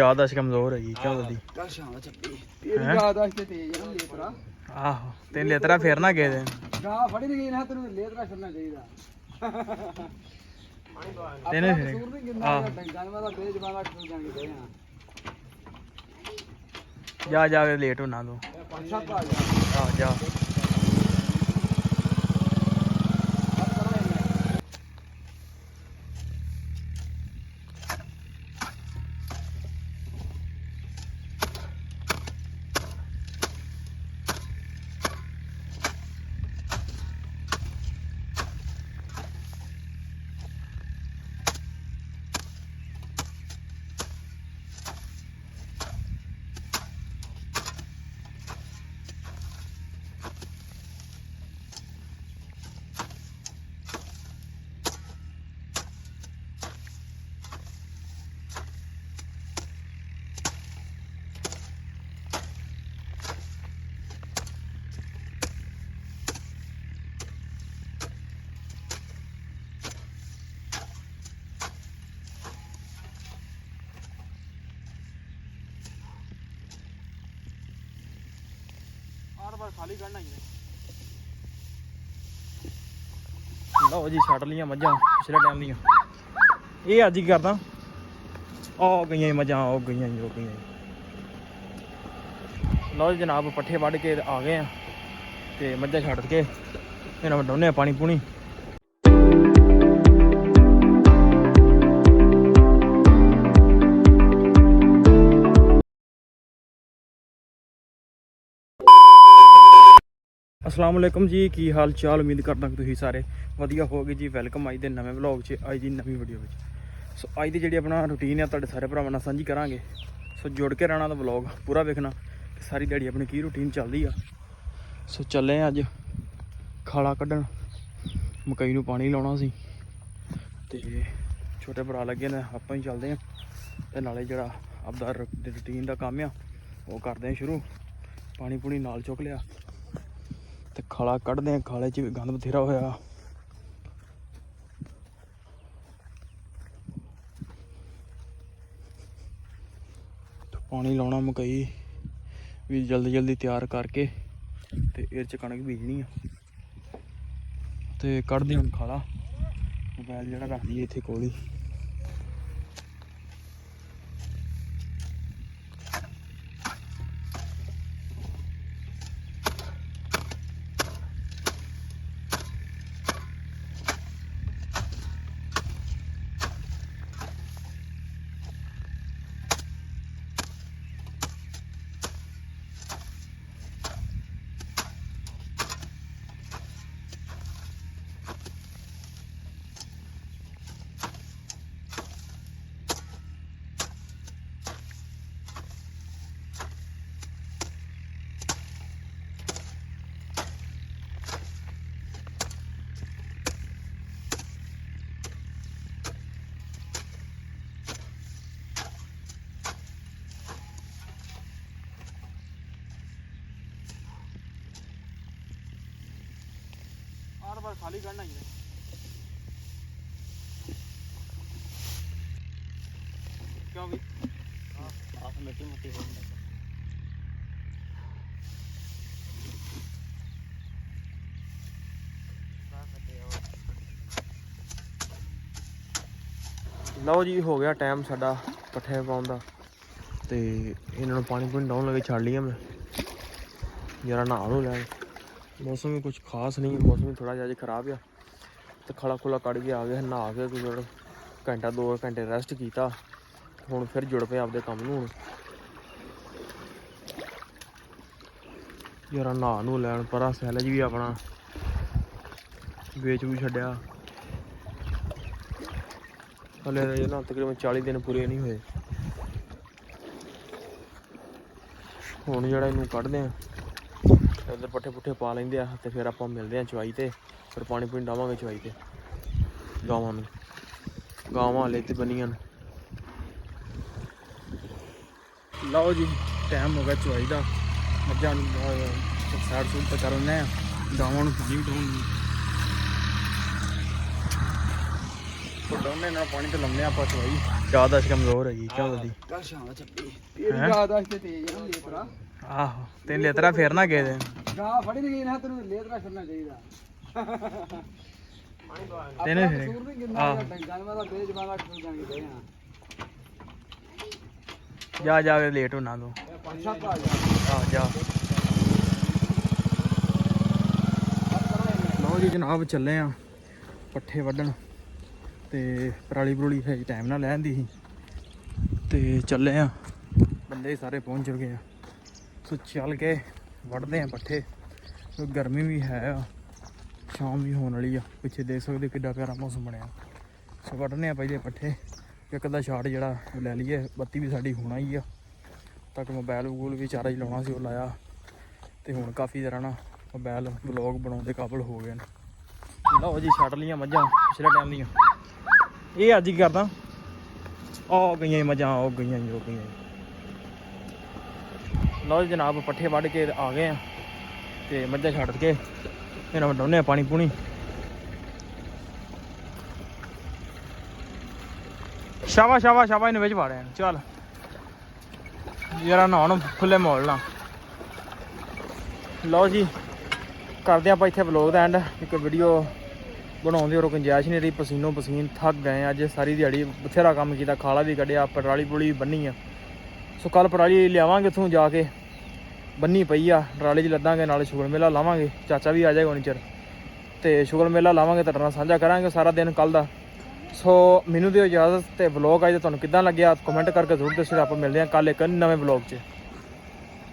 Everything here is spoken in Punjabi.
ਯਾਦਾਸ਼ ਕਮਜ਼ੋਰ ਹੈਗੀ ਕਿਉਂ ਦੀ ਕੱਲ ਸ਼ਾਮ ਦਾ ਚੱਪੀ ਤੇਰੀ ਯਾਦਾਸ਼ਤ ਤੇ ਤੇਜ਼ ਨਾ ਲੇਤਰਾ। ਆਹੋ ਤੇ ਲੇਤਰਾ ਫੇਰ ਨਾ ਗਏ ਦੇ ਗਾ ਫੜੀ ਨਹੀਂ ਗਈ ਨਾ ਤੈਨੂੰ ਲੇਤਰਾ ਛੱਡਣਾ ਚਾਹੀਦਾ। ਤੈਨੂੰ ਕਸੂਰ ਨਹੀਂ ਕਿੰਨਾ। ਡੰਗਾਂ ਦਾ ਬੇਜਬਾਨਾ ਖੁੱਲ ਜਾਂਗੇ ਦੇ ਆ ਜਾ ਜਾ ਲੇਟ ਹੋਣਾ ਤੂੰ। ਆ ਜਾ। ਆਰ ਖਾਲੀ ਕਰਨਾ ਹੀ ਲਓ ਜੀ ਛੱਡ ਲੀਆਂ ਮੱਝਾਂ ਪਿਛਲੇ ਟਾਈਮ ਦੀਆਂ। ਇਹ ਅੱਜ ਹੀ ਕਰਦਾ? ਉਹ ਗਈਆਂ ਈ ਮੱਝਾਂ ਉਹ ਗਈਆਂ ਈ, ਗਈਆਂ ਈ। ਲਓ ਜੀ ਜਨਾਬ ਪੱਠੇ ਵੱਢ ਕੇ ਆ ਗਏ ਆ ਤੇ ਮੱਝਾਂ ਛੱਡ ਕੇ ਇਹਨਾਂ ਨੂੰ ਡਾਉਨੇ ਆ ਪਾਣੀ ਪੂਣੀ ਅਸਲਾਮ ਵਾਲੇਕਮ ਜੀ, ਕੀ ਹਾਲ ਚਾਲ? ਉਮੀਦ ਕਰਦਾ ਕਿ ਤੁਸੀਂ ਸਾਰੇ ਵਧੀਆ ਹੋਵੋਗੇ ਜੀ। ਵੈਲਕਮ ਅੱਜ ਦੇ ਨਵੇਂ ਵਲੌਗ 'ਚ, ਅੱਜ ਦੀ ਨਵੀਂ ਵੀਡੀਓ ਵਿੱਚ। ਸੋ ਅੱਜ ਦੀ ਜਿਹੜੀ ਆਪਣਾ ਰੁਟੀਨ ਆ, ਤੁਹਾਡੇ ਸਾਰੇ ਭਰਾਵਾਂ ਨਾਲ ਸਾਂਝੀ ਕਰਾਂਗੇ। ਸੋ ਜੁੜ ਕੇ ਰਹਿਣਾ ਦਾ ਵਲੌਗ ਪੂਰਾ ਵੇਖਣਾ ਕਿ ਸਾਰੀ ਦਿਹਾੜੀ ਆਪਣੀ ਕੀ ਰੁਟੀਨ ਚੱਲਦੀ ਆ। ਸੋ ਚੱਲੇ ਆ ਅੱਜ ਖਾਲਾ ਕੱਢਣ। ਮਕਈ ਨੂੰ ਪਾਣੀ ਲਾਉਣਾ ਸੀ। ਤੇ ਛੋਟੇ ਭਰਾ ਲੱਗੇ ਨੇ, ਆਪਾਂ ਹੀ ਚੱਲਦੇ ਆ। ਤੇ ਨਾਲੇ ਜਿਹੜਾ ਆਪਦਾ ਰੁਟੀਨ ਦਾ ਕੰਮ ਆ, ਉਹ ਕਰਦੇ ਆ ਸ਼ੁਰੂ। ਪਾਣੀ ਪੂਣੀ ਨਾਲ ਚੁੱਕ ਲਿਆ। ਤੇ ਖਾਲਾ ਕੱਢਦੇ ਆ, ਖਾਲੇ 'ਚ ਵੀ ਗੰਦ ਬਥੇਰਾ ਹੋਇਆ। ਪਾਣੀ ਲਾਉਣਾ ਮਕਈ, ਵੀ ਜਲਦੀ ਜਲਦੀ ਤਿਆਰ ਕਰਕੇ ਤੇ ਇਹ 'ਚ ਕਣਕ ਬੀਜਣੀ ਆ। ਤੇ ਕੱਢਦੇ ਹੁਣ ਖਾਲਾ ਮੋਬਾਈਲ ਜਿਹੜਾ ਰੱਖ ਦਈਏ ਇੱਥੇ ਕੋਲ ਹੀ। ਆਰ ਬਾਰ ਖਾਲੀ ਕਰਨਾ ਹੀ ਕਿਉਂ ਵੀ? ਆਹ ਮਿੱਟੀ ਮੁੱਟੀ ਹੋ ਜਾਂਦਾ ਲਓ ਜੀ ਹੋ ਗਿਆ ਟਾਈਮ ਸਾਡਾ ਪੱਠੇ ਪਾਉਣ ਦਾ। ਤੇ ਇਹਨਾਂ ਨੂੰ ਪਾਣੀ ਪੂਣੀ ਡਾਉਣ ਲਗੇ ਛੱਡ ਲਿਆ ਮੈਂ। ਜਰਾ ਨਹਾ ਲੋ ਲੈ ਮੌਸਮ ਵੀ ਕੁਝ ਖਾਸ ਨਹੀਂ, ਮੌਸਮ ਵੀ ਥੋੜਾ ਜਿਹਾ ਅੱਜ ਖਰਾਬ ਆ। ਤੇ ਖਲਾ ਖੁਲਾ ਕੱਢ ਕੇ ਆ ਗਿਆ ਨਹਾ ਕੇ ਕੋਈ ਜਿਹੜਾ ਘੰਟਾ ਦੋ ਘੰਟੇ ਰੈਸਟ ਕੀਤਾ। ਹੁਣ ਫਿਰ ਜੁੜ ਪਏ ਆਪਦੇ ਕੰਮ ਨੂੰ ਹੁਣ। ਜਰਾ ਨਹਾ ਨੂੰ ਲੈਣ ਪਰਾਂ ਸੈਲਜ ਵੀ ਆਪਣਾ ਵੇਚ ਵੀ ਛੱਡਿਆ। ਹਲੇ ਇਹਨਾਂ ਤਕਰੀਬਨ 40 ਦਿਨ ਪੂਰੇ ਨਹੀਂ ਹੋਏ। ਹੁਣ ਜਿਹੜਾ ਇਹਨੂੰ ਕੱਢਦੇ ਆ। ਇੱਧਰ ਪੱਠੇ ਪੁੱਠੇ ਪਾ ਲੈਂਦੇ ਆ ਤੇ ਫਿਰ ਆਪਾਂ ਮਿਲਦੇ ਆ ਚਵਾਈ ਤੇ। ਫਿਰ ਪਾਣੀ ਪੂਣੀ ਡਾਵਾਂਗੇ ਚਵਾਈ ਤੇ। ਗਾਵਾਂ ਨੂੰ। ਗਾਵਾਂ ਲੈ ਤੇ ਬਣੀਆਂ। ਲਓ ਜੀ ਟਾਈਮ ਹੋ ਗਿਆ ਚਵਾਈ ਦਾ। ਮੱਝਾਂ ਨੂੰ ਸਾਈਡ ਸੂਡ ਤੇ ਕਰਨੇ ਆ। ਗਾਵਾਂ ਨੂੰ ਪਾਣੀ ਡਾਉਣ ਨੂੰ। ਉਹ ਡਾਉਣੇ ਨਾਲ ਪਾਣੀ ਤੇ ਆ ਆਪਾਂ ਚਵਾਈ। ਜ਼ਿਆਦਾ ਕਮਜ਼ੋਰ ਹੈਗੀ ਕਿਉਂ ਦੀ ਕੱਲ ਸ਼ਾਮ ਦਾ ਚੱਪੀ ਇਹ ਯਾਦ ਵਾਸਤੇ ਤੇਜ਼ ਹੈ ਨਾ ਲੇਤਰਾ ਆਹੋ ਤੇ ਲੇਤਰਾ ਫੇਰ ਨਾ ਗਏ ਦੇ ਗਾਂ ਫੜੀ ਨਹੀਂ ਗਈ ਨਾ ਤੈਨੂੰ ਲੇਤਰਾ ਛੱਡਣਾ ਚਾਹੀਦਾ। ਤੈਨੂੰ ਫਿਰ- ਆਹ। ਦਾ ਦੇ ਜਾ ਜਾ ਕੇ ਲੇਟ ਹੋਣਾ ਤੂੰ। ਆ ਜਾ। ਲਓ ਜੀ ਜਨਾਬ ਚੱਲੇ ਆ ਪੱਠੇ ਵੱਢਣ। ਤੇ ਪਰਾਲੀ ਪਰੂਲੀ ਹੈ ਟਾਈਮ ਨਾਲ ਲੈਂਦੀ ਸੀ। ਤੇ ਚੱਲੇ ਆ। ਬੰਦੇ ਸਾਰੇ ਪਹੁੰਚ ਚੁੱਕੇ ਆ। ਸੋ ਚੱਲ ਕੇ ਵੱਢਦੇ ਆ ਪੱਠੇ। ਗਰਮੀ ਵੀ ਹੈ ਆ। ਸ਼ਾਮ ਵੀ ਹੋਣ ਵਾਲੀ ਆ। ਪਿੱਛੇ ਦੇਖ ਸਕਦੇ ਹੋ ਕਿੱਡਾ ਪਿਆਰਾ ਮੌਸਮ ਬਣਿਆ। ਸੋ ਵੱਢਨੇ ਆ ਪਹਿਲੇ ਪੱਠੇ। ਇੱਕ ਦਾ ਸ਼ਾਟ ਜਿਹੜਾ ਲੈ ਲਈਏ। ਬੱਤੀ ਵੀ ਸਾਡੀ ਹੋਣਾ ਹੀ ਆ। ਤੱਕ ਮੋਬਾਈਲ ਵੂਲ ਵੀ ਚਾਰਜ ਲਾਉਣਾ ਸੀ ਉਹ ਲਾਇਆ। ਤੇ ਹੁਣ ਕਾਫੀ ਤਰ੍ਹਾਂ ਨਾ ਮੋਬਾਈਲ ਵਲੌਗ ਬਣਾਉਣ ਦੇ ਕਾਬਲ ਹੋ ਗਏ ਨੇ। ਲਓ ਜੀ ਛੱਡ ਲੀਆਂ ਮੱਝਾਂ ਪਿਛਲੇ ਟਾਈਮ ਦੀਆਂ। ਇਹ ਅੱਜ ਹੀ ਕਰਦਾ? ਆ ਗਈਆਂ ਈ ਮੱਝਾਂ ਆ ਗਈਆਂ ਈ, ਉਹ ਗਈਆਂ ਈ। ਲਓ ਜੀ, ਜਨਾਬ ਪੱਠੇ ਵੱਢ ਕੇ ਆ ਗਏ ਆ ਤੇ ਮੱਝਾਂ ਛੱਡ ਕੇ ਇਹਨਾਂ ਨੂੰ ਡਾਉਨੇ ਪਾਣੀ ਪੂਣੀ। ਸ਼ਾਵਾ ਸ਼ਾਵਾ ਸ਼ਾਵਾ ਇਹਨੂੰ ਵਿੱਚ ਵਾੜਿਆ ਚੱਲ। ਜਰਾ ਨਹਾਉਣ ਖੁੱਲੇ ਮੋਲ ਨਾ ਲਓ ਜੀ, ਕਰਦੇ ਆਪਾਂ ਇੱਥੇ ਵਲੋਗ ਦਾ ਐਂਡ ਇੱਕ ਵੀਡੀਓ ਬਣਾਉਂਦੇ ਹੋ ਗੁੰਜਾਇਸ਼ ਨਹੀਂ ਰਹੀ। ਪਸੀਨੋ ਪਸੀਨ ਥੱਕ ਗਏ ਅੱਜ। ਸਾਰੀ ਦਿਹਾੜੀ ਬਥੇਰਾ ਕੰਮ ਕੀਤਾ, ਖਾਲਾ ਵੀ ਕੱਢਿਆ ਪਟਰਾਲੀ ਪੁਲੀ ਬੰਨੀ ਆ। ਸੋ ਕੱਲ ਪਰਾਲੀ ਲਿਆਵਾਂਗੇ ਉੱਥੋਂ ਜਾ ਕੇ। ਬੰਨੀ ਪਈ ਆ ਟਰਾਲੀ 'ਚ ਲੱਦਾਂਗੇ, ਨਾਲੇ ਸ਼ੁਗਰ ਮੇਲਾ ਲਾਵਾਂਗੇ। ਚਾਚਾ ਵੀ ਆ ਜਾਏਗਾ ਉਨੀ ਚਿਰ। ਤੇ ਸ਼ੁਗਰ ਮੇਲਾ ਲਾਵਾਂਗੇ, ਤੁਹਾਡੇ ਨਾਲ ਸਾਂਝਾ ਕਰਾਂਗੇ ਸਾਰਾ ਦਿਨ ਕੱਲ ਦਾ। ਸੋ ਮੈਨੂੰ ਦਿਓ ਇਜਾਜ਼ਤ ਤੇ ਵਲੌਗ ਅੱਜ ਦਾ ਤੁਹਾਨੂੰ ਕਿੱਦਾਂ ਲੱਗਿਆ? ਕਮੈਂਟ ਕਰਕੇ ਜ਼ਰੂਰ ਦੱਸਿਓ, ਆਪਾਂ ਮਿਲਦੇ ਹਾਂ ਕੱਲ ਇੱਕ ਨਵੇਂ ਵਲੌਗ 'ਚ।